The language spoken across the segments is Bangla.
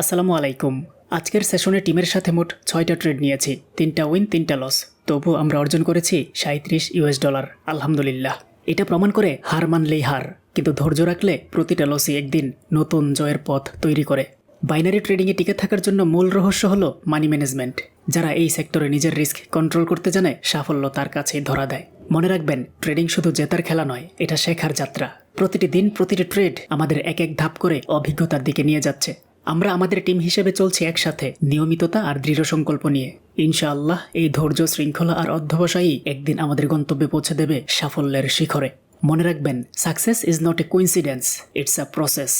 আসসালামু আলাইকুম। আজকের সেশনে টিমের সাথে মোট ছয়টা ট্রেড নিয়েছি, তিনটা উইন, তিনটা লস। তবু আমরা অর্জন করেছি সাঁত্রিশ ইউএস ডলার। আলহামদুলিল্লাহ। এটা প্রমাণ করে হার মানলেই হার, কিন্তু ধৈর্য রাখলে প্রতিটা লসই একদিন নতুন জয়ের পথ তৈরি করে। বাইনারি ট্রেডিংয়ে টিকে থাকার জন্য মূল রহস্য হলো মানি ম্যানেজমেন্ট যারা এই সেক্টরে নিজের রিস্ক কন্ট্রোল করতে জানে, সাফল্য তার কাছেই ধরা দেয়। মনে রাখবেন ট্রেডিং শুধু জেতার খেলা নয়, এটা শেখার যাত্রা। প্রতিটি দিন, প্রতিটি ট্রেড আমাদের এক এক ধাপ করে অভিজ্ঞতার দিকে নিয়ে যাচ্ছে। আমরা আমাদের টিম হিসেবে চলছি একসাথে, নিয়মিততা আর দৃঢ় সংকল্প নিয়ে। ইনশাআল্লাহ, এই ধৈর্য শৃঙ্খলা আর অধ্যবসায়ী একদিন আমাদের গন্তব্যে পৌঁছে দেবে সাফল্যের শিখরে। মনে রাখবেন success is not a coincidence it's a process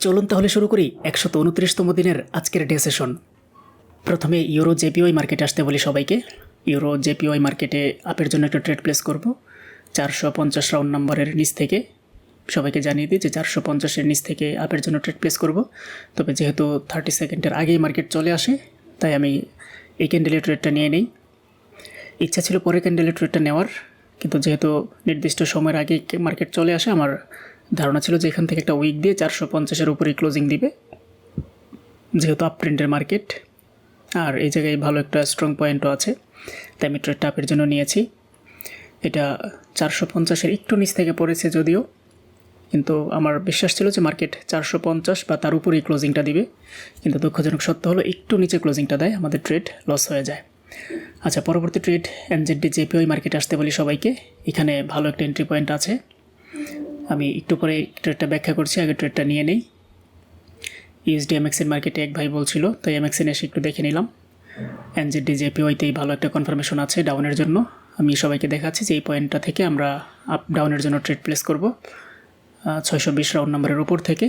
চলুন তাহলে শুরু করি একশত উনত্রিশতম দিনের আজকের ডে সেশন। প্রথমে ইউরো জেপিওয়াই মার্কেটে আসতে বলি সবাইকে। ইউরো জেপিওয়াই মার্কেটে আপের জন্য একটা ট্রেড প্লেস করব, চারশো পঞ্চাশ রাউন্ড নম্বরের নিচ থেকে। সবাইকে জানিয়ে দিই যে চারশো পঞ্চাশের নিচ থেকে আপের জন্য ট্রেড প্লেস করব। তবে যেহেতু থার্টি সেকেন্ডের আগেই মার্কেট চলে আসে, তাই আমি এই ক্যান্ডেলের ট্রেডটা নিয়ে নেই। ইচ্ছা ছিল পরে ক্যান্ডেলের ট্রেডটা নেওয়ার, কিন্তু যেহেতু নির্দিষ্ট সময়ের আগে মার্কেট চলে আসে, আমার ধারণা ছিল যে এখান থেকে একটা উইক দিয়ে চারশো পঞ্চাশের উপরেই ক্লোজিং দিবে। যেহেতু আপ ট্রেন্ডের মার্কেট আর এই জায়গায় ভালো একটা স্ট্রং পয়েন্টও আছে, তাই আমি ট্রেডটা আপের জন্য নিয়েছি। এটা চারশো পঞ্চাশের একটু নিচ থেকে পড়েছে যদিও কিন্তু আমার বিশ্বাস ছিল যে মার্কেট চারশো পঞ্চাশ বা তার উপরেই ক্লোজিংটা দিবে। কিন্তু দুঃখজনক সত্য হলো, একটু নিচে ক্লোজিংটা দেয়, আমাদের ট্রেড লস হয়ে যায়। আচ্ছা পরবর্তী ট্রেড এনজেডি জেপিওই মার্কেটে আসতে বলি সবাইকে। এখানে ভালো একটা এন্ট্রি পয়েন্ট আছে। আমি একটু পরে ট্রেডটা ব্যাখ্যা করছি, আগে ট্রেডটা নিয়ে নেই। ইউএসডি এমএক্সের মার্কেটে এক ভাই বলছিল, তাই এমএক্সেন এসে একটু দেখে নিলাম। এনজেডি জেপিওইতেই ভালো একটা কনফার্মেশন আছে ডাউনের জন্য। আমি সবাইকে দেখাচ্ছি যে এই পয়েন্টটা থেকে আমরা আপ ডাউনের জন্য ট্রেড প্লেস করব। ছয়শো বিশ রাউন্ড নাম্বারের উপর থেকে।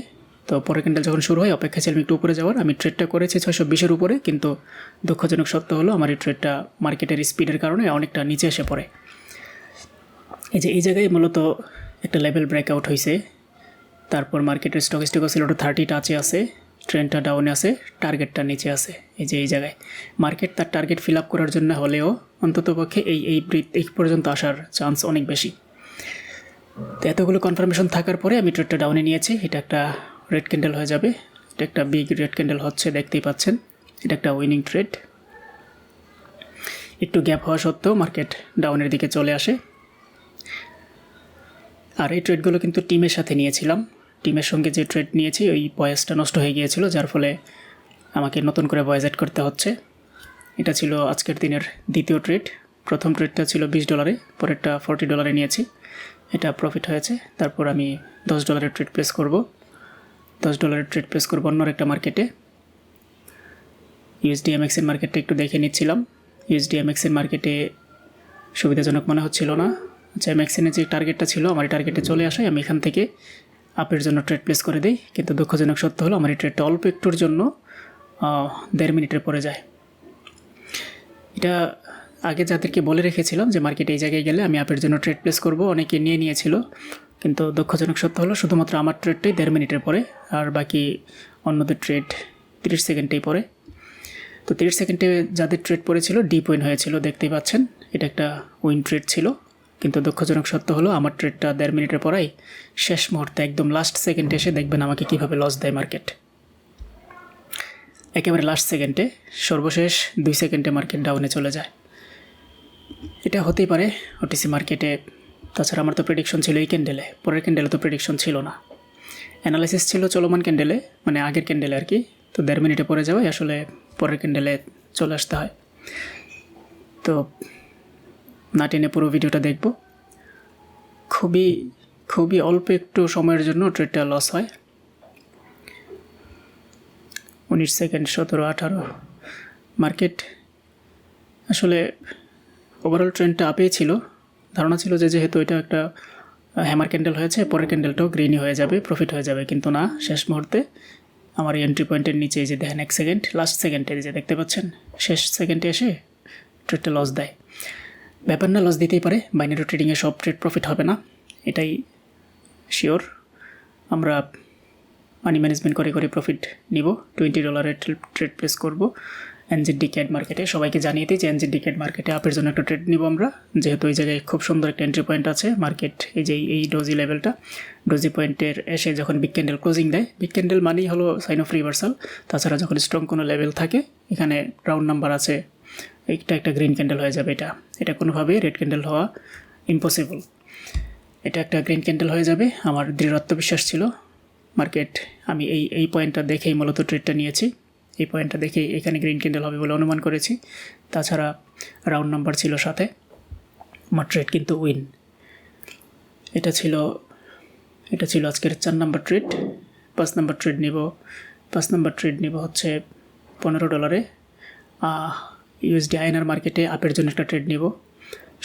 তো পরে ক্যান্ডেল যখন শুরু হয় অপেক্ষা ছিলাম একটু উপরে যাওয়ার। আমি ট্রেডটা করেছি ছয়শো বিশের উপরে, কিন্তু দুঃখজনক সত্য হলো, আমার এই ট্রেডটা মার্কেটের স্পিডের কারণে অনেকটা নিচে এসে পড়ে। এই যে, এই জায়গায় মূলত একটা লেভেল ব্রেকআউট হয়েছে তারপর মার্কেটের স্টক স্টক ছিল ওটা থার্টি টাচে আছে ট্রেনটা ডাউনে আছে টার্গেটটা নিচে আছে, এই যে, এই জায়গায়। মার্কেট তার টার্গেট ফিল আপ করার জন্য হলেও অন্ততপক্ষে এই এই এই পর্যন্ত আসার চান্স অনেক বেশি। তো এতগুলো কনফার্মেশন থাকার পরে আমি ট্রেডটা ডাউনে নিয়েছি। এটা একটা রেড ক্যান্ডেল হয়ে যাবে। এটা একটা বিগ রেড ক্যান্ডেল হচ্ছে, দেখতেই পাচ্ছেন। এটা একটা উইনিং ট্রেড একটু গ্যাপ হওয়া সত্ত্বেও মার্কেট ডাউনের দিকে চলে আসে। আর এই ট্রেডগুলো কিন্তু টিমের সাথে নিয়েছিলাম। টিমের সঙ্গে যে ট্রেড নিয়েছি, ওই বয়েসটা নষ্ট হয়ে গিয়েছিল, যার ফলে আমাকে নতুন করে বয়েস অ্যাড করতে হচ্ছে। এটা ছিল আজকের দিনের দ্বিতীয় ট্রেড প্রথম ট্রেডটা ছিল বিশ ডলারে পরেরটা ফোরটি ডলারে নিয়েছি। এটা প্রফিট হয়েছে। তারপর আমি দশ ডলারের ট্রেড প্লেস করব। দশ ডলারের ট্রেড প্লেস করব অন্য একটা মার্কেটে ইউএসডি এমএক্সের মার্কেটটা একটু দেখে নিচ্ছিলাম। ইউএসডি এমএক্সের মার্কেটে সুবিধাজনক মনে হচ্ছিল না। আচ্ছা এমএক্সেনের যে টার্গেটটা ছিল, আমার এই টার্গেটে চলে আসে আমি এখান থেকে আপের জন্য ট্রেড প্লেস করে দিই। কিন্তু দুঃখজনক সত্য হলো, আমার এই ট্রেডটা অল্প একটুর জন্য দেড় মিনিটের পরে যায়। এটা আগে যাদেরকে বলে রেখেছিলাম যে মার্কেটে এই জায়গায় গেলে আমি আপের জন্য ট্রেড প্লেস করব, অনেকে নিয়ে নিয়েছিল। কিন্তু দুঃখজনক সত্য হলো, শুধুমাত্র আমার ট্রেডটাই দেড় মিনিটের পরে, আর বাকি অন্যদের ট্রেড তিরিশ সেকেন্ডেই পরে তো তিরিশ সেকেন্ডে যাদের ট্রেড পড়েছিল ডিপ উইন হয়েছিল, দেখতেই পাচ্ছেন, এটা একটা উইন ট্রেড ছিল। কিন্তু দুঃখজনক সত্য হলো, আমার ট্রেডটা দেড় মিনিটের পরেই শেষ মুহূর্তে, একদম লাস্ট সেকেন্ডে এসে দেখবেন আমাকে কীভাবে লস দেয় মার্কেট একেবারে লাস্ট সেকেন্ডে সর্বশেষ দুই সেকেন্ডে মার্কেট ডাউনে চলে যায়। এটা হতেই পারে ওটিসি মার্কেটে তাছাড়া আমার তো প্রেডিকশন ছিল এই ক্যান্ডেলে পরের ক্যান্ডেলে তো প্রেডিকশন ছিল না। অ্যানালাইসিস ছিল চলমান ক্যান্ডেলে মানে আগের ক্যান্ডেলে আর কি। তো দেড় মিনিটে পরে যাওয়াই আসলে পরের ক্যান্ডেলে চলে আসতে হয়। তো না টেনে পুরো ভিডিওটা দেখব। খুবই খুবই অল্প একটু সময়ের জন্য ট্রেডটা লস হয়। উনিশ সেকেন্ড সতেরো, আঠারো মার্কেট আসলে ওভারঅল ট্রেন্ডটা আপেই ছিল। ধারণা ছিল যে যেহেতু এটা একটা হ্যামার ক্যান্ডেল হয়েছে, পরের ক্যান্ডেলটাও গ্রিনই হয়ে যাবে প্রফিট হয়ে যাবে। কিন্তু না, শেষ মুহূর্তে আমার এন্ট্রি পয়েন্টের নিচে যে দেখেন এক সেকেন্ড লাস্ট সেকেন্ডে যে দেখতে পাচ্ছেন, শেষ সেকেন্ডে এসে ট্রেডটা লস দেয়। ব্যাপার না লস দিতেই পারে বাইনারি ট্রেডিংয়ে সব ট্রেড প্রফিট হবে না, এটাই শিওর আমরা মানি ম্যানেজমেন্ট করে করে প্রফিট নিব টোয়েন্টি ডলারের ট্রেড প্লেস করব। এনজি ডিকেট মার্কেটে সবাইকে জানিয়ে দিই যে এনজি ডিকেট মার্কেটে আপের জন্য একটা ট্রেড নিব আমরা। যেহেতু এই জায়গায় খুব সুন্দর একটা এন্ট্রি পয়েন্ট আছে মার্কেট এই যে এই ডোজি লেভেলটা ডোজি পয়েন্টের এসে যখন বিগ ক্যান্ডেল ক্লোজিং দেয় বিগ ক্যান্ডেল মানেই হলো সাইন অফ রিভার্সাল তাছাড়া যখন স্ট্রং কোনো লেভেল থাকে, এখানে রাউন্ড নাম্বার আছে, এইটা একটা গ্রিন ক্যান্ডেল হয়ে যাবে এটা। এটা কোনোভাবেই রেড ক্যান্ডেল হওয়া ইম্পসিবল এটা একটা গ্রিন ক্যান্ডেল হয়ে যাবে, আমার দৃঢ় আত্মবিশ্বাস ছিল। মার্কেট আমি এই এই পয়েন্টটা দেখেই মূলত ট্রেডটা নিয়েছি। এই পয়েন্টটা দেখে, এখানে গ্রিন ক্যান্ডেল হবে বলে অনুমান করেছি। তাছাড়া রাউন্ড নাম্বার ছিল সাথে আমার ট্রেড কিন্তু উইন এটা ছিল এটা ছিল আজকের চার নাম্বার ট্রেড পাঁচ নাম্বার ট্রেড নিব, পাঁচ নাম্বার ট্রেড নিব হচ্ছে পনেরো ডলারে ইউএসডি আইনার মার্কেটে আপের জন্য একটা ট্রেড নিব।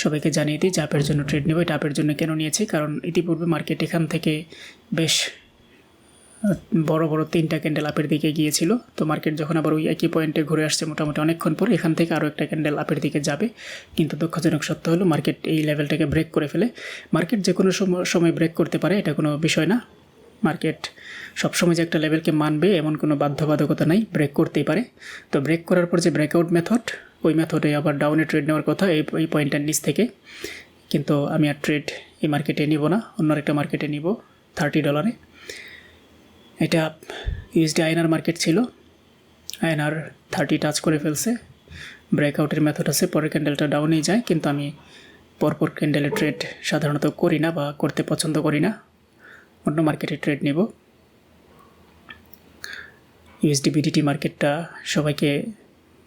সবাইকে জানিয়ে দিই যে আপের জন্য ট্রেড নেব, এটা আপের জন্য কেন নিয়েছি? কারণ ইতিপূর্বে মার্কেট এখান থেকে বেশ বড় বড় তিনটা ক্যান্ডেল আপের দিকে গিয়েছিল। তো মার্কেট যখন আবার ওই একই পয়েন্টে ঘুরে আসছে মোটামুটি অনেকক্ষণ পর, এখান থেকে আরও একটা ক্যান্ডেল আপের দিকে যাবে। কিন্তু দুঃখজনক সত্য হলো মার্কেট এই লেভেলটাকে ব্রেক করে ফেলে। মার্কেট যে কোনো সময় ব্রেক করতে পারে, এটা কোনো বিষয় না। মার্কেট সবসময় যে একটা লেভেলকে মানবে, এমন কোনো বাধ্যবাধকতা নাই ব্রেক করতেই পারে। তো ব্রেক করার পর যে ব্রেকআউট মেথড ওই মেথডে আবার ডাউনে ট্রেড নেওয়ার কথা এই এই পয়েন্টের নিচ থেকে। কিন্তু আমি আর ট্রেড এই মার্কেটে নিব না, অন্য একটা মার্কেটে নিব থার্টি ডলারে এটা ইউএসডি আয়নার মার্কেট ছিল। আয়নার থার্টি টাচ করে ফেলছে। ব্রেকআউটের মেথড আছে পরের ক্যান্ডেলটা ডাউনেই যায়, কিন্তু আমি পরপর ক্যান্ডেলের ট্রেড সাধারণত করি না বা করতে পছন্দ করি না। অন্য মার্কেটে ট্রেড নেব। ইউএসডি বিডিটি মার্কেটটা সবাইকে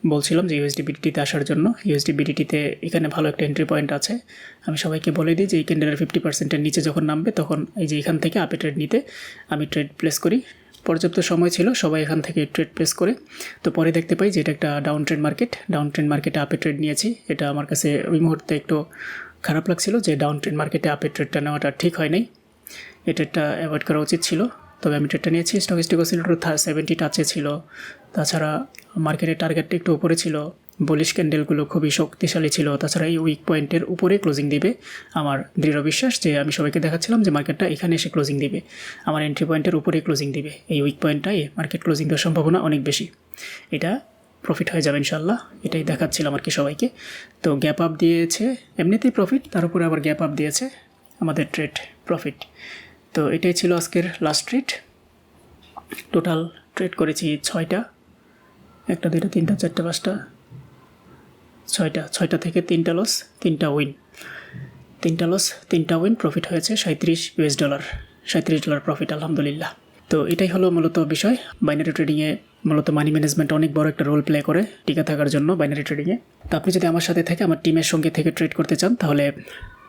বলছিলাম যে ইউএসডি বিডিটিতে আসার জন্য। ইউএসডি বিডিটিতে এখানে ভালো একটা এন্ট্রি পয়েন্ট আছে। আমি সবাইকে বলে দিই যে এই ক্যান্ডেলের ফিফটি পার্সেন্টের নিচে যখন নামবে তখন এই যে এখান থেকে আপে ট্রেড নিতে আমি ট্রেড প্লেস করি। পর্যাপ্ত সময় ছিল, সবাই এখান থেকে ট্রেড প্লেস করে। তো পরে দেখতে পাই যে এটা একটা down trade market down trade মার্কেটে আপে ট্রেড নিয়েছি। এটা আমার কাছে ওই মুহূর্তে একটু খারাপ লাগছিল যে ডাউন ট্রেড মার্কেটে আপে ট্রেডটা নেওয়াটা ঠিক হয় নাই। ট্রেডটা অ্যাভয়েড করা উচিত ছিল। তবে আমি ট্রেডটা নিয়েছি। স্টক স্টিক অসিলেটর সেভেন্টি টাচে ছিল। তাছাড়া মার্কেটের টার্গেটটা একটু উপরে ছিল। বলিশ ক্যান্ডেলগুলো খুবই শক্তিশালী ছিল। তাছাড়া এই উইক পয়েন্টের উপরে ক্লোজিং দিবে আমার দৃঢ় বিশ্বাস যে আমি সবাইকে দেখাচ্ছিলাম যে মার্কেটটা এখানে এসে ক্লোজিং দিবে। আমার এন্ট্রি পয়েন্টের উপরে ক্লোজিং দিবে। এই উইক পয়েন্টটাই মার্কেট ক্লোজিং দেওয়ার সম্ভাবনা অনেক বেশি। এটা প্রফিট হয়ে যাবে ইনশাল্লাহ এটাই দেখাচ্ছিলাম আর কি সবাইকে। তো গ্যাপ আপ দিয়েছে, এমনিতেই প্রফিট তার উপরে আবার গ্যাপ আপ দিয়েছে আমাদের ট্রেড প্রফিট তো এটাই ছিল আজকের লাস্ট ট্রেড টোটাল ট্রেড করেছি ছয়টা। একটা, দুইটা, তিনটা, চারটা, পাঁচটা, ছয়টা ছয়টা থেকে তিনটা লস তিনটা উইন তিনটা লস তিনটা উইন প্রফিট হয়েছে সাঁত্রিশ ইউএস ডলার সাঁত্রিশ ডলার প্রফিট আলহামদুলিল্লাহ। তো এটাই হলো মূলত বিষয়। বাইনারি ট্রেডিংয়ে মূলত মানি ম্যানেজমেন্ট অনেক বড় একটা রোল প্লে করে টিকা থাকার জন্য বাইনারি ট্রেডিংয়ে তো আপনি যদি আমার সাথে থেকে, আমার টিমের সঙ্গে থেকে ট্রেড করতে চান, তাহলে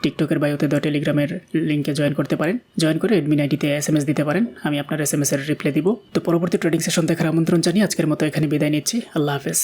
টিকটকের বায়োতে দ টেলিগ্রামের লিঙ্কে জয়েন করতে পারেন। জয়েন করে এডমিন আইডিতে এস এম এস দিতে পারেন। আমি আপনার এস এম এস এর রিপ্লাই দিব। তো পরবর্তী ট্রেডিং সেশন দেখার আমন্ত্রণ জানিয়ে আজকের মতো এখানে বিদায় নিচ্ছি। আল্লাহ হাফেজ।